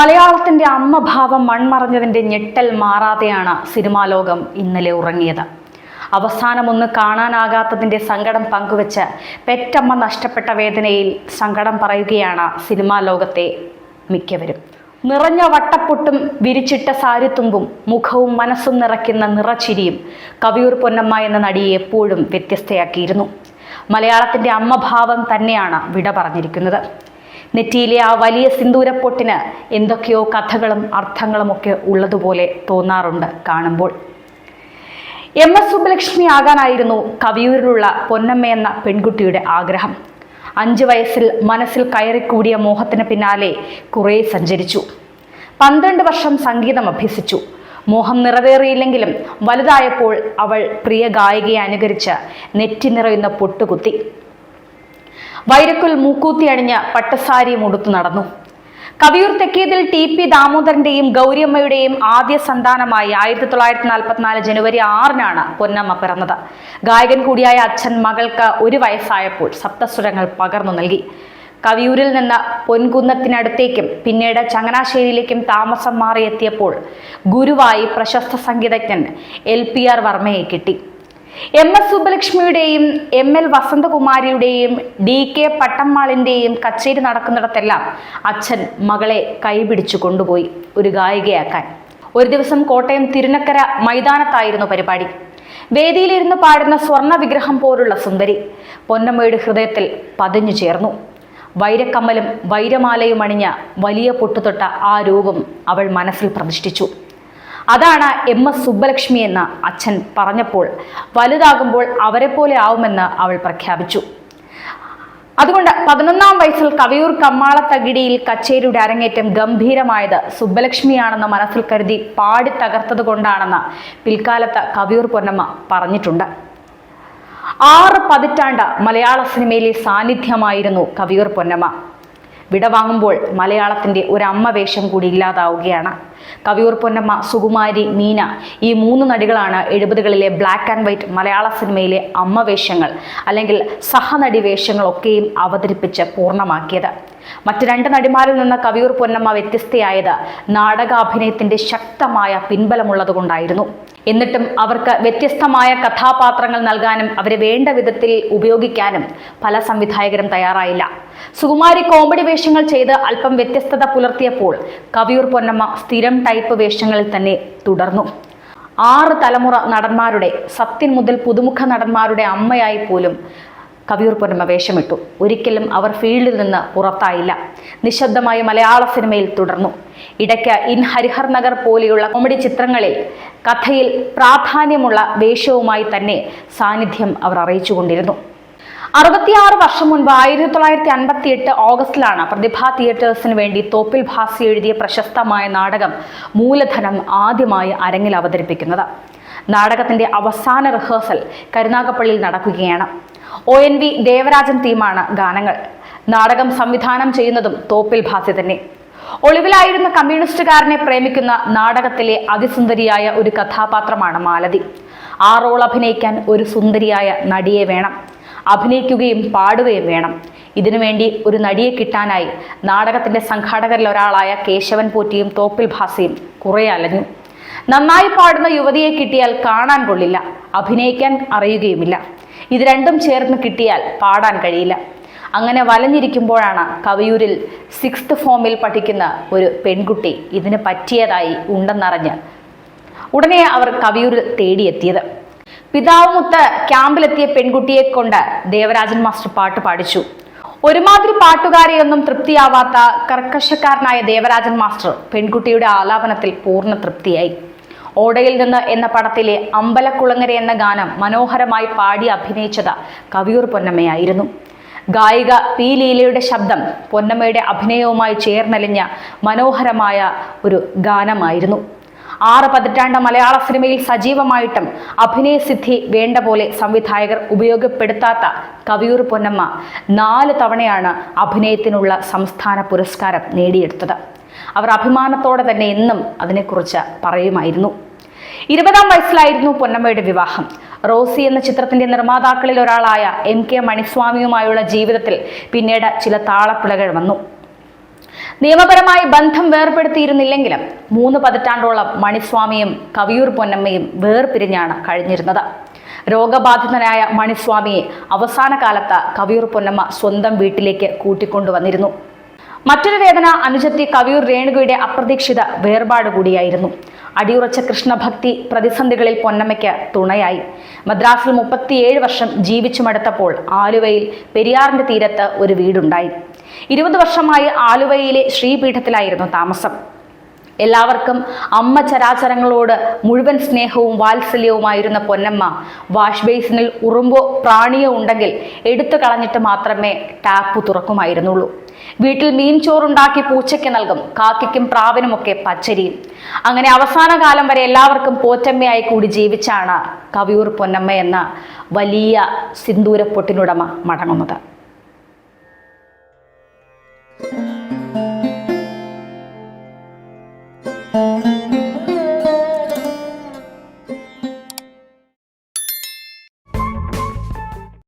മലയാളത്തിന്റെ അമ്മഭാവം മൺമറഞ്ഞതിന്റെ ഞെട്ടൽ മാറാതെയാണ് സിനിമാ ലോകം ഇന്നലെ ഉറങ്ങിയത്. അവസാനമൊന്ന് കാണാനാകാത്തതിന്റെ സങ്കടം പങ്കുവച്ച് പെറ്റമ്മ നഷ്ടപ്പെട്ട വേദനയിൽ സങ്കടം പറയുകയാണ് സിനിമാ ലോകത്തെ മിക്കവരും. നിറഞ്ഞ വട്ടപ്പൊട്ടും വിരിച്ചിട്ട സാരിത്തുമ്പും മുഖവും മനസ്സും നിറയ്ക്കുന്ന നിറച്ചിരിയും കവിയൂർ പൊന്നമ്മ എന്ന നടിയെ എപ്പോഴും വ്യത്യസ്തയാക്കിയിരുന്നു. മലയാളത്തിന്റെ അമ്മഭാവം തന്നെയാണ് വിട പറഞ്ഞിരിക്കുന്നത്. നെറ്റിയിലെ ആ വലിയ സിന്ദൂരപ്പൊട്ടിന് എന്തൊക്കെയോ കഥകളും അർത്ഥങ്ങളും ഒക്കെ ഉള്ളതുപോലെ തോന്നാറുണ്ട് കാണുമ്പോൾ. എം എസ് സുബ്ബലക്ഷ്മി ആകാനായിരുന്നു കവിയൂരിലുള്ള പൊന്നമ്മ എന്ന പെൺകുട്ടിയുടെ ആഗ്രഹം. അഞ്ചു വയസ്സിൽ മനസ്സിൽ കയറിക്കൂടിയ മോഹത്തിന് പിന്നാലെ കുറേ സഞ്ചരിച്ചു. പന്ത്രണ്ട് വർഷം സംഗീതം അഭ്യസിച്ചു. മോഹം നിറവേറിയില്ലെങ്കിലും വലുതായപ്പോൾ അവൾ പ്രിയ ഗായികയെ അനുകരിച്ച് നെറ്റി നിറയുന്ന പൊട്ടുകുത്തി. വൈരക്കുൽ മൂക്കൂത്തി അണിഞ്ഞ് പട്ടസാരിയും ഉടുത്തു നടന്നു. കവിയൂർ തെക്കേതിൽ ടി പി ദാമോദരന്റെയും ഗൗരിയമ്മയുടെയും ആദ്യ സന്താനമായി ആയിരത്തി തൊള്ളായിരത്തി നാൽപ്പത്തിനാല് ജനുവരി ആറിനാണ് പൊന്നമ്മ പിറന്നത്. ഗായകൻ കൂടിയായ അച്ഛൻ മകൾക്ക് ഒരു വയസ്സായപ്പോൾ സപ്തസ്വരങ്ങൾ പകർന്നു നൽകി. കവിയൂരിൽ നിന്ന് പൊൻകുന്നത്തിനടുത്തേക്കും പിന്നീട് ചങ്ങനാശ്ശേരിയിലേക്കും താമസം മാറിയെത്തിയപ്പോൾ ഗുരുവായി പ്രശസ്ത സംഗീതജ്ഞൻ എൽ പി ആർ വർമ്മയെ കിട്ടി. എം എസ് സുബ്ബലക്ഷ്മിയുടെയും എം എൽ വസന്തകുമാരിയുടെയും ഡി കെ പട്ടമ്മാളിന്റെയും കച്ചേരി നടക്കുന്നിടത്തെല്ലാം അച്ഛൻ മകളെ കൈപിടിച്ചു കൊണ്ടുപോയി ഒരു ഗായികയാക്കാൻ. ഒരു ദിവസം കോട്ടയം തിരുനക്കര മൈതാനത്തായിരുന്നു പരിപാടി. വേദിയിലിരുന്ന് പാടുന്ന സ്വർണ വിഗ്രഹം പോലുള്ള സുന്ദരി പൊന്നമ്മയുടെ ഹൃദയത്തിൽ പതിഞ്ഞു ചേർന്നു. വൈരക്കമ്മലും വൈരമാലയും അണിഞ്ഞ വലിയ പൊട്ടുതൊട്ട ആ രൂപം അവൾ മനസ്സിൽ പ്രതിഷ്ഠിച്ചു. അതാണ് എം എസ് സുബ്ബലക്ഷ്മി എന്ന അച്ഛൻ പറഞ്ഞപ്പോൾ വലുതാകുമ്പോൾ അവരെ പോലെ ആവുമെന്ന് അവൾ പ്രഖ്യാപിച്ചു. അതുകൊണ്ട് പതിനൊന്നാം വയസ്സിൽ കവിയൂർ കമ്മാളത്തകിടിയിൽ കച്ചേരിയുടെ അരങ്ങേറ്റം ഗംഭീരമായത് സുബ്ബലക്ഷ്മിയാണെന്ന് മനസ്സിൽ കരുതി പാടി തകർത്തത് കൊണ്ടാണെന്ന് പിൽക്കാലത്ത് കവിയൂർ പൊന്നമ്മ പറഞ്ഞിട്ടുണ്ട്. ആറ് പതിറ്റാണ്ട് മലയാള സിനിമയിലെ സാന്നിധ്യമായിരുന്നു കവിയൂർ പൊന്നമ്മ. വിടവാങ്ങുമ്പോൾ മലയാളത്തിന്റെ ഒരു വേഷം കൂടി ഇല്ലാതാവുകയാണ്. കവിയൂർ പൊന്നമ്മ സുകുമാരി മീന. ഈ മൂന്ന് നടികളാണ് എഴുപതുകളിലെ ബ്ലാക്ക് ആൻഡ് വൈറ്റ് മലയാള സിനിമയിലെ അമ്മ വേഷങ്ങൾ അല്ലെങ്കിൽ സഹനടി വേഷങ്ങളൊക്കെയും അവതരിപ്പിച്ച് പൂർണമാക്കിയത്. മറ്റു രണ്ട് നടിമാരിൽ നിന്ന് കവിയൂർ പൊന്നമ്മ വ്യത്യസ്തയായത് നാടകാഭിനയത്തിന്റെ ശക്തമായ പിൻബലമുള്ളതുകൊണ്ടായിരുന്നു. എന്നിട്ടും അവർക്ക് വ്യത്യസ്തമായ കഥാപാത്രങ്ങൾ നൽകാനും അവരെ വേണ്ട വിധത്തിൽ ഉപയോഗിക്കാനും പല സംവിധായകരും തയ്യാറായില്ല. സുകുമാരി കോമഡി വേഷങ്ങൾ ചെയ്ത് അല്പം വ്യത്യസ്തത പുലർത്തിയപ്പോൾ കവിയൂർ പൊന്നമ്മ സ്ഥിരം ടൈപ്പ് വേഷങ്ങളിൽ തന്നെ തുടർന്നു. ആറ് തലമുറ നടന്മാരുടെ സത്യൻ മുതൽ പുതുമുഖ നടന്മാരുടെ അമ്മയായി പോലും കവിയൂർ പൊന്നമ്മ വേഷമിട്ടു. ഒരിക്കലും അവർ ഫീൽഡിൽ നിന്ന് പുറത്തായില്ല. നിശബ്ദമായി മലയാള സിനിമയിൽ തുടർന്നു. ഇടയ്ക്ക് ഇൻ ഹരിഹർ നഗർ പോലെയുള്ള കോമഡി ചിത്രങ്ങളിൽ കഥയിൽ പ്രാധാന്യമുള്ള വേഷവുമായി തന്നെ സാന്നിധ്യം അവർ അറിയിച്ചുകൊണ്ടിരുന്നു. അറുപത്തിയാറ് വർഷം മുൻപ് ആയിരത്തി തൊള്ളായിരത്തി അൻപത്തി എട്ട് ഓഗസ്റ്റിലാണ് പ്രതിഭ തിയേറ്റേഴ്സിന് വേണ്ടി തോപ്പിൽ ഭാസി എഴുതിയ പ്രശസ്തമായ നാടകം മൂലധനം ആദ്യമായി അരങ്ങിൽ അവതരിപ്പിക്കുന്നത്. നാടകത്തിന്റെ അവസാന റിഹേഴ്സൽ കരുനാഗപ്പള്ളിയിൽ നടക്കുകയാണ്. ഒ എൻ വി ദേവരാജൻ തീമാണ് ഗാനങ്ങൾ. നാടകം സംവിധാനം ചെയ്യുന്നതും തോപ്പിൽ ഭാസി തന്നെ. ഒളിവിലായിരുന്ന കമ്മ്യൂണിസ്റ്റുകാരനെ പ്രേമിക്കുന്ന നാടകത്തിലെ അതിസുന്ദരിയായ ഒരു കഥാപാത്രമാണ് മാലതി. ആ റോൾ അഭിനയിക്കാൻ ഒരു സുന്ദരിയായ നടിയെ വേണം. അഭിനയിക്കുകയും പാടുകയും വേണം. ഇതിനുവേണ്ടി ഒരു നടിയെ കിട്ടാനായി നാടകത്തിന്റെ സംഘാടകരിൽ ഒരാളായ കേശവൻ പോറ്റിയും തോപ്പിൽ ഭാസിയും കുറെ അലഞ്ഞു. നന്നായി പാടുന്ന യുവതിയെ കിട്ടിയാൽ കാണാൻ കൊള്ളില്ല അഭിനയിക്കാൻ അറിയുകയുമില്ല. ഇത് രണ്ടും ചേർന്ന് കിട്ടിയാൽ പാടാൻ കഴിയില്ല. അങ്ങനെ വലഞ്ഞിരിക്കുമ്പോഴാണ് കവിയൂരിൽ സിക്സ്ത് ഫോമിൽ പഠിക്കുന്ന ഒരു പെൺകുട്ടി ഇതിന് പറ്റിയതായി ഉണ്ടെന്നറിഞ്ഞ് ഉടനെ അവർ കവിയൂരിൽ തേടിയെത്തിയത്. പിതാവുമുത്ത് ക്യാമ്പിലെത്തിയ പെൺകുട്ടിയെ കൊണ്ട് ദേവരാജൻ മാസ്റ്റർ പാട്ട് പാടിച്ചു. ഒരുമാതിരി പാട്ടുകാരെയൊന്നും തൃപ്തിയാവാത്ത കർക്കശക്കാരനായ ദേവരാജൻ മാസ്റ്റർ പെൺകുട്ടിയുടെ ആലാപനത്തിൽ പൂർണ തൃപ്തിയായി. ഓടയിൽ നിന്ന് എന്ന പടത്തിലെ അമ്പലക്കുളങ്ങര എന്ന ഗാനം മനോഹരമായി പാടി അഭിനയിച്ചത് കവിയൂർ പൊന്നമ്മയായിരുന്നു. ഗായിക പി ലീലയുടെ ശബ്ദം പൊന്നമ്മയുടെ അഭിനയവുമായി ചേർന്നലിഞ്ഞ മനോഹരമായ ഒരു ഗാനമായിരുന്നു. ആറ് പതിറ്റാണ്ട് മലയാള സിനിമയിൽ സജീവമായിട്ടും അഭിനയസിദ്ധി വേണ്ട പോലെ സംവിധായകർ ഉപയോഗപ്പെടുത്താത്ത കവിയൂർ പൊന്നമ്മ നാല് തവണയാണ് അഭിനയത്തിനുള്ള സംസ്ഥാന പുരസ്കാരം നേടിയെടുത്തത്. അവർ അഭിമാനത്തോടെ തന്നെ എന്നും അതിനെക്കുറിച്ച് പറയുമായിരുന്നു. ഇരുപതാം വയസ്സിലായിരുന്നു പൊന്നമ്മയുടെ വിവാഹം. റോസി എന്ന ചിത്രത്തിന്റെ നിർമ്മാതാക്കളിൽ ഒരാളായ എം കെ മണിസ്വാമിയുമായുള്ള ജീവിതത്തിൽ പിന്നീട് ചില താളപ്പിളകൾ വന്നു. നിയമപരമായി ബന്ധം വേർപെടുത്തിയിരുന്നില്ലെങ്കിലും മൂന്ന് പതിറ്റാണ്ടോളം മണിസ്വാമിയും കവിയൂർ പൊന്നമ്മയും വേർപിരിഞ്ഞാണ് കഴിഞ്ഞിരുന്നത്. രോഗബാധിതനായ മണിസ്വാമിയെ അവസാന കാലത്ത് കവിയൂർ പൊന്നമ്മ സ്വന്തം വീട്ടിലേക്ക് കൂട്ടിക്കൊണ്ടുവന്നിരുന്നു. മറ്റൊരു വേദന അനുജത്തി കവിയൂർ രേണുകയുടെ അപ്രതീക്ഷിത വേർപാട് കൂടിയായിരുന്നു. അടിയുറച്ച കൃഷ്ണഭക്തി പ്രതിസന്ധികളിൽ പൊന്നമ്മയ്ക്ക് തുണയായി. മദ്രാസിൽ മുപ്പത്തിയേഴ് വർഷം ജീവിച്ചു മടുത്തപ്പോൾ ആലുവയിൽ പെരിയാറിന്റെ തീരത്ത് ഒരു വീടുണ്ടായി. ഇരുപത് വർഷമായി ആലുവയിലെ ശ്രീപീഠത്തിലായിരുന്നു താമസം. എല്ലാവർക്കും അമ്മ ചരാചരങ്ങളോട് മുഴുവൻ സ്നേഹവും വാത്സല്യവുമായിരുന്ന പൊന്നമ്മ വാഷ് ബേസിനിൽ ഉറുമ്പോ പ്രാണിയോ ഉണ്ടെങ്കിൽ എടുത്തു കളഞ്ഞിട്ട് മാത്രമേ ടാപ്പ് തുറക്കുമായിരുന്നുള്ളൂ. വീട്ടിൽ മീൻ ചോറുണ്ടാക്കി പൂച്ചയ്ക്ക് നൽകും കാക്കയ്ക്കും പ്രാവിനുമൊക്കെ പച്ചരിയും. അങ്ങനെ അവസാന കാലം വരെ എല്ലാവർക്കും പോറ്റമ്മയായി കൂടി ജീവിച്ചാണ് കവിയൂർ പൊന്നമ്മ എന്ന വലിയ സിന്ദൂരപ്പൊട്ടിനുടമ മടങ്ങുന്നത്.